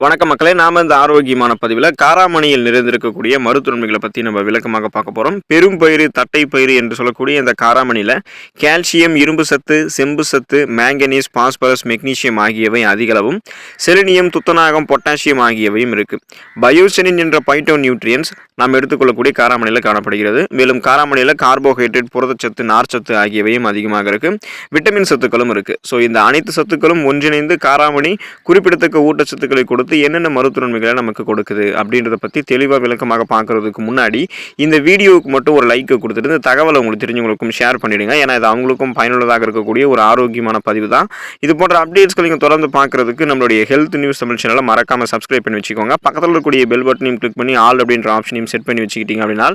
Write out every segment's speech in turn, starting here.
வணக்கம் மக்களே நாம இந்த ஆரோக்கியமான பதிவில் காராமணியில் நிறைந்திருக்கக்கூடிய மருத்துவன்மைகளை பற்றி நம்ம விளக்கமாக பார்க்க போகிறோம் பெரும் பயிறு தட்டை பயிறு என்று சொல்லக்கூடிய இந்த காராமணியில் கால்சியம் இரும்பு சத்து செம்பு சத்து மேங்கனீஸ் பாஸ்பரஸ் மெக்னீசியம் ஆகியவை அதிகளவும் செலினியம் துத்தநாகம் பொட்டாசியம் ஆகியவையும் இருக்குது பயோசெனின் என்ற பைட்டோ நியூட்ரியன்ஸ் நாம் எடுத்துக்கொள்ளக்கூடிய காராமணியில் காணப்படுகிறது. மேலும் காராமணியில் கார்போஹைட்ரேட் புரதச்சத்து நார்ச்சத்து ஆகியவையும் அதிகமாக இருக்குது விட்டமின் சத்துக்களும் இருக்குது ஸோ இந்த அனைத்து சத்துக்களும் ஒன்றிணைந்து காராமணி குறிப்பிடத்தக்க ஊட்டச்சத்துக்களை கொடுத்து என்னென்ன மருத்துவன்மைகளை நமக்கு கொடுக்குது அப்படின்றத பற்றி தெளிவாக விளக்கமாக பார்க்கறதுக்கு முன்னாடி இந்த வீடியோவுக்கு மட்டும் ஒரு லைக்கை கொடுத்துட்டு இந்த தகவலை உங்களுக்கு தெரிஞ்சவங்களுக்கும் ஷேர் பண்ணிடுங்க. ஏன்னா இது அவங்களுக்கும் பயனுள்ளதாக இருக்கக்கூடிய ஒரு ஆரோக்கியமான பதிவு தான். இது போன்ற அப்டேட்ஸ்களை நீங்கள் தொடர்ந்து பார்க்குறதுக்கு நம்மளுடைய ஹெல்த் நியூஸ் தமிழ் சேனலை மறக்காமல் சப்ஸ்கிரைப் பண்ணி வச்சுக்கோங்க. பக்கத்தில் இருக்கக்கூடிய பெல் பட்டனையும் கிளிக் பண்ணி ஆல் அப்படின்ற ஆப்ஷனையும் செட் பண்ணி வச்சுக்கிட்டீங்க அப்படின்னா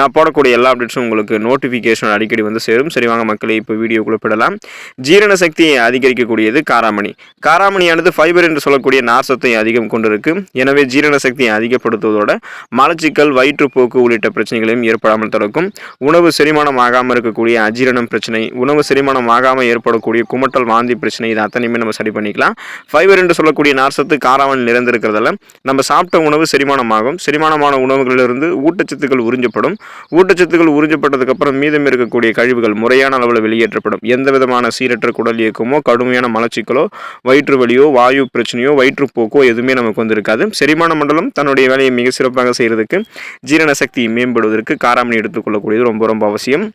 நான் போடக்கூடிய எல்லா அப்டேட்ஸும் உங்களுக்கு நோட்டிஃபிகேஷன் அடிக்கடி வந்து சேரும். சரி வாங்க மக்களை இப்போ வீடியோ குறிப்பிடலாம் ஜீரண சக்தியை அதிகரிக்கக்கூடியது காராமணி. காராமணியானது ஃபைபர் என்று சொல்லக்கூடிய நார்சத்தை அதிகம் கொண்டிருக்கு. எனவே ஜீரண சக்தியை அதிகப்படுத்துவதோட மலச்சிக்கல் வயிற்றுப்போக்கு உள்ளிட்ட பிரச்சனைகளையும் ஏற்படாமல் தடுக்கும். உணவு செரிமானம் ஆகாமல் இருக்கக்கூடிய அஜீரணம் பிரச்சனை உணவு செரிமானம் ஆகாமல் ஏற்படக்கூடிய குமட்டல் வாந்தி பிரச்சனை இது அத்தனையுமே நம்ம சரி பண்ணிக்கலாம். ஃபைபர் என்று சொல்லக்கூடிய நார்சத்து காராமல் நிறைந்திருக்கிறதால நம்ம சாப்பிட்ட உணவு செரிமானமாகும். செரிமானமான உணவுகளிலிருந்து ஊட்டச்சத்துக்கள் உறிஞ்சப்படும். ஊட்டச்சத்துக்கள் உறிஞ்சப்பட்டதுக்கப்புறம் மீதம் இருக்கக்கூடிய கழிவுகள் முறையான அளவில் வெளியேற்றப்படும். எந்த விதமான சீரற்ற குடல் இயக்கமோ கடுமையான மலச்சிக்கலோ வயிற்று வலியோ வாயு பிரச்சனையோ வயிற்றுப்போக்கோ எதுவுமே நமக்கு வந்து இருக்காது செரிமான மண்டலம் தன்னுடைய வேலையை மிக சிறப்பாக செய்கிறதுக்கு ஜீரண சக்தி மேம்படுவதற்கு காராமணி எடுத்துக்கொள்ளக்கூடியது ரொம்ப ரொம்ப அவசியம்.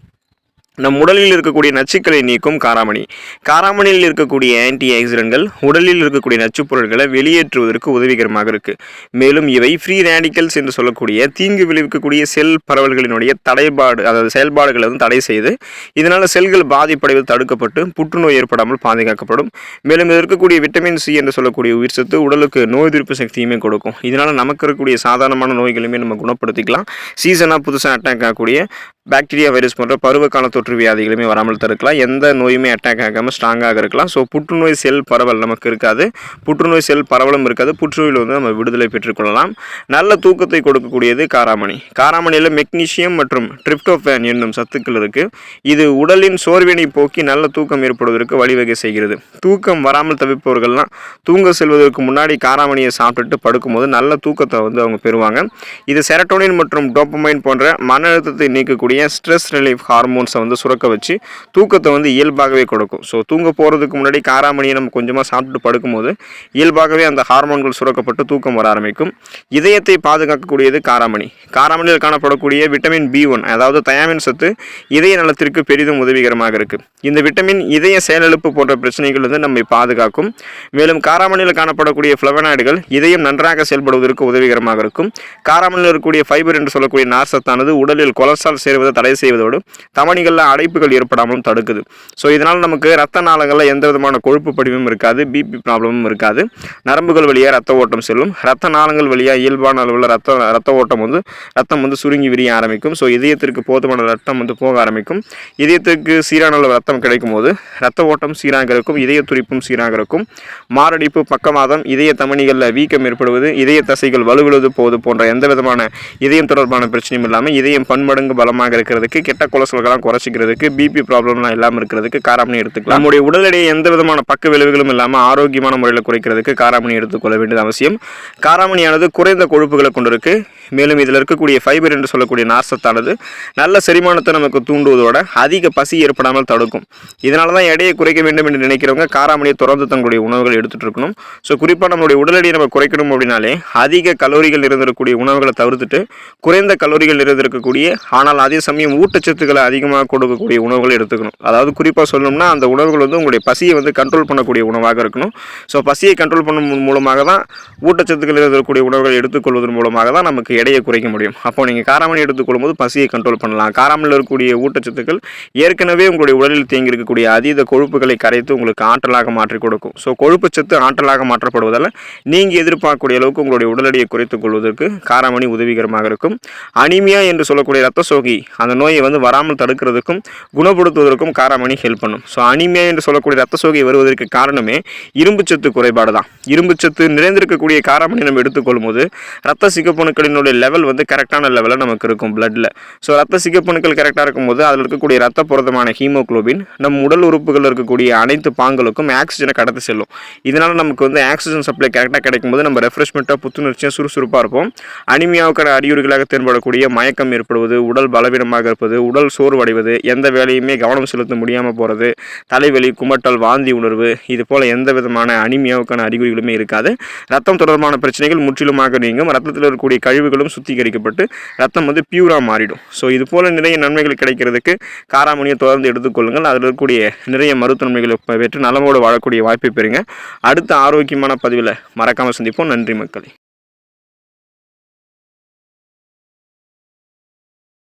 நம் உடலில் இருக்கக்கூடிய நச்சுக்களை நீக்கும் காராமணி. காராமணியில் இருக்கக்கூடிய ஆன்டி ஆக்சிடென்ட்கள் உடலில் இருக்கக்கூடிய நச்சுப் பொருட்களை வெளியேற்றுவதற்கு உதவிகரமாக இருக்குது மேலும் இவை ஃப்ரீ ரேடிக்கல்ஸ் என்று சொல்லக்கூடிய தீங்கு விளைவிக்கக்கூடிய செல் பரவல்களினுடைய தடைபாடு அதாவது செயல்பாடுகளை வந்து தடை செய்து இதனால் செல்கள் பாதிப்படைவது தடுக்கப்பட்டு புற்றுநோய் ஏற்படாமல் பாதுகாக்கப்படும். மேலும் இதில் இருக்கக்கூடிய விட்டமின் சி என்று சொல்லக்கூடிய உயிர் சத்து உடலுக்கு நோய் எதிர்ப்பு சக்தியுமே கொடுக்கும். இதனால் நமக்கு இருக்கக்கூடிய சாதாரணமான நோய்களையுமே நம்ம குணப்படுத்திக்கலாம். சீசனாக புதுசாக அட்டாக் ஆகக்கூடிய பாக்டீரியா வைரஸ் போன்ற பருவகால தொற்று வியாதிகளுமே வராமல் தடுக்கலாம். எந்த நோயுமே அட்டாக் ஆகாமல் ஸ்ட்ராங்காக இருக்கலாம். ஸோ புற்றுநோய் செல் பரவல் நமக்கு இருக்காது. புற்றுநோய் செல் பரவலும் இருக்காது. புற்றுநோயில் வந்து நம்ம விடுதலை பெற்றுக்கொள்ளலாம். நல்ல தூக்கத்தை கொடுக்கக்கூடியது காராமணி. காராமணியில் மெக்னீஷியம் மற்றும் ட்ரிப்டோஃபேன் என்னும் சத்துக்கள் இருக்குது இது உடலின் சோர்வினை போக்கி நல்ல தூக்கம் ஏற்படுவதற்கு வழிவகை செய்கிறது. தூக்கம் வராமல் தவிப்பவர்கள்லாம் தூங்க செல்வதற்கு முன்னாடி காராமணியை சாப்பிட்டுட்டு படுக்கும்போது நல்ல தூக்கத்தை வந்து அவங்க பெறுவாங்க. இது செரட்டோனின் மற்றும் டோப்பமைன் போன்ற மன அழுத்தத்தை நீக்கக்கூடிய ஸ்ட்ரெஸ் ரிலீஃப் ஹார்மோன்ஸை வந்து சுரக்க வச்சு தூக்கத்தை வந்து இயல்பாகவே கொடுக்கும். ஸோ தூங்க போகிறதுக்கு முன்னாடி காராமணியை நம்ம கொஞ்சமாக சாப்பிட்டு படுக்கும்போது இயல்பாகவே அந்த ஹார்மோன்கள் சுரக்கப்பட்டு தூக்கம் வர ஆரம்பிக்கும். இதயத்தை பாதுகாக்கக்கூடியது காராமணி. காராமணியில் காணப்படக்கூடிய விட்டமின் பி ஒன் அதாவது தயாமின் சத்து இதய நலத்திற்கு பெரிதும் உதவிகரமாக இருக்குது இந்த விட்டமின் இதய செயலிழப்பு போன்ற பிரச்சனைகள் வந்து நம்மை பாதுகாக்கும். மேலும் காராமணியில் காணப்படக்கூடிய ஃப்ளவனாய்டுகள் இதயம் நன்றாக செயல்படுவதற்கு உதவிகரமாக இருக்கும். காராமணியில் இருக்கக்கூடிய ஃபைபர் என்று சொல்லக்கூடிய நார்சத்தானது உடலில் கொலஸ்ட்ரால் சேர்வது தடை செய்வதோடு தமணிகளில் அடைப்புகள் ஏற்படாமலும் தடுக்குது. ஸோ இதனால் நமக்கு ரத்த நாளங்களில் எந்த விதமான கொழுப்பு படிவும் இருக்காது பிபி ப்ராப்ளமும் இருக்காது. நரம்புகள் வழியாக ரத்த ஓட்டம் செல்லும். ரத்த நாளங்கள் வழியாக இயல்பான அளவில் ரத்த ரத்த ஓட்டம் வந்து ரத்தம் வந்து சுருங்கி விரிய ஆரம்பிக்கும். ஸோ இதயத்திற்கு போதுமான ரத்தம் வந்து போக ஆரம்பிக்கும். இதயத்திற்கு சீரான அளவு ரத்தம் கிடைக்கும் போது ரத்த ஓட்டம் சீராக இருக்கும் இதய துடிப்பும் சீராக இருக்கும். மாரடைப்பு பக்கவாதம் இதய தமணிகளில் வீக்கம் ஏற்படுவது இதய தசைகள் வலுவிழுது போது போன்ற எந்த விதமான இதயம் தொடர்பான பிரச்சனையும் இல்லாமல் இதயம் பன்மடங்கு பலமாக இருக்கிறதுக்கு கெட்ட கொலஸ்ட்ரால்லாம் குறைச்சிக்கிறதுக்கு பிபி ப்ராப்ளம்லாம் இல்லாமல் இருக்கிறதுக்கு காராமணி எடுத்துக்கலாம். நம்முடைய உடல் எடையை எந்த விதமான பக்க விளைவுகளும் இல்லாமல் ஆரோக்கியமான முறையில் குறைக்கிறதுக்கு காராமணி எடுத்துக்கொள்ள வேண்டியது அவசியம். காராமணியானது குறைந்த கொழுப்புகளை கொண்டிருக்கு. மேலும் இதில் இருக்கக்கூடிய ஃபைபர் என்று சொல்லக்கூடிய நார்சத்தானது நல்ல செரிமானத்தை நமக்கு தூண்டுவதோட அதிக பசி ஏற்படாமல் தடுக்கும். இதனால தான் எடையை குறைக்க வேண்டும் என்று நினைக்கிறவங்க காராமணியை தொடர்ந்து தங்களுடைய உணவுகள் எடுத்துட்டு இருக்கணும். ஸோ குறிப்பாக நம்மளுடைய உடல் எடையை நம்ம குறைக்கணும் அப்படின்னாலே அதிக கலோரிகள் இருந்திருக்கக்கூடிய உணவுகளை தவிர்த்துட்டு குறைந்த கலோரிகள் இருந்திருக்கக்கூடிய ஆனால் அதே சமயம் ஊட்டச்சத்துக்களை அதிகமாக கொடுக்கக்கூடிய உணவுகளை எடுத்துக்கணும். அதாவது குறிப்பாக சொல்லணும்னா அந்த உணவுகள் வந்து உங்களுடைய பசியை வந்து கண்ட்ரோல் பண்ணக்கூடிய உணவாக இருக்கணும். ஸோ பசியை கண்ட்ரோல் பண்ணும் மூலமாக தான் ஊட்டச்சத்துக்கள் இருக்கக்கூடிய உணவுகள் எடுத்துக்கொள்வதன் மூலமாக தான் நமக்கு எடையை குறைக்க முடியும். அப்போ நீங்கள் காராமணி எடுத்துக்கொள்ளும்போது பசியை கண்ட்ரோல் பண்ணலாம். காராமணியில் இருக்கக்கூடிய ஊட்டச்சத்துக்கள் ஏற்கனவே உங்களுடைய உடலில் தேங்கி இருக்கக்கூடிய அதீத கொழுப்புகளை கரைத்து உங்களுக்கு ஆற்றலாக மாற்றி கொடுக்கும். ஸோ கொழுப்புச்சத்து ஆற்றலாக மாற்றப்படுவதால் நீங்கள் எதிர்பார்க்கக்கூடிய அளவுக்கு உங்களுடைய உடல் எடையை குறைத்துக் கொள்வதற்கு காராமணி உதவிகரமாக இருக்கும். அனிமியா என்று சொல்லக்கூடிய ரத்த சோகி அந்த நோயை வந்து வராமல் தடுக்கிறதுக்கும் குணப்படுத்துவதற்கும் காராமணி ஹெல்ப் பண்ணும். ஸோ அனிமியா என்று சொல்லக்கூடிய ரத்த சோகை வருவதற்கு காரணமே இரும்புச்சத்து குறைபாடு தான் இரும்புச்சத்து நிறைந்திருக்கக்கூடிய காராமணி நம்ம எடுத்துக்கொள்ளும் போது ரத்த சிகப்பணுக்களினுடைய அதோடைய லெவல் வந்து கரெக்டான லெவலில் நமக்கு இருக்கும் பிளட்டில் ஸோ ரத்த சிகப்பணுக்கள் கரெக்டாக இருக்கும்போது அதில் இருக்கக்கூடிய ரத்த புரதமான ஹீமோகுளோபின் நம் உடல் உறுப்புகளில் இருக்கக்கூடிய அனைத்து பாங்களுக்கும் ஆக்சிஜனை கடத்தி செல்லும். இதனால் நமக்கு வந்து ஆக்சிஜன் சப்ளை கரெக்டாக கிடைக்கும்போது நம்ம ரெஃப்ரெஷ்மெண்ட்டாக புத்துணர்ச்சியாக சுறுசுறுப்பாக இருப்போம். அனிமியாவுக்கான அறிகுறிகளாக தென்படக்கூடிய மயக்கம் ஏற்படுவது உடல் பலவீனமாக இருப்பது உடல் சோர்வடைவது எந்த வேலையுமே கவனம் செலுத்த முடியாமல் போகிறது தலைவலி குமட்டல் வாந்தி உணர்வு இது போல் எந்த விதமான அனிமியாவுக்கான அறிகுறிகளுமே இருக்காது. ரத்தம் தொடர்பான பிரச்சனைகள் முற்றிலுமாக நீங்கும். ரத்தத்தில் இருக்கக்கூடிய கழிவுகள் கழிவுகளும் சுத்திகரிக்கப்பட்டு ரத்தம் வந்து பியூராக மாறிடும். ஸோ இது போல் நிறைய நன்மைகள் கிடைக்கிறதுக்கு காராமணியை தொடர்ந்து எடுத்துக்கொள்ளுங்கள் அதில் இருக்கக்கூடிய நிறைய மருத்துவன்மைகளை பெற்று நலமோடு வாழக்கூடிய வாய்ப்பை பெறுங்க. அடுத்த ஆரோக்கியமான பதிவில் மறக்காமல் சந்திப்போம். நன்றி மக்களே.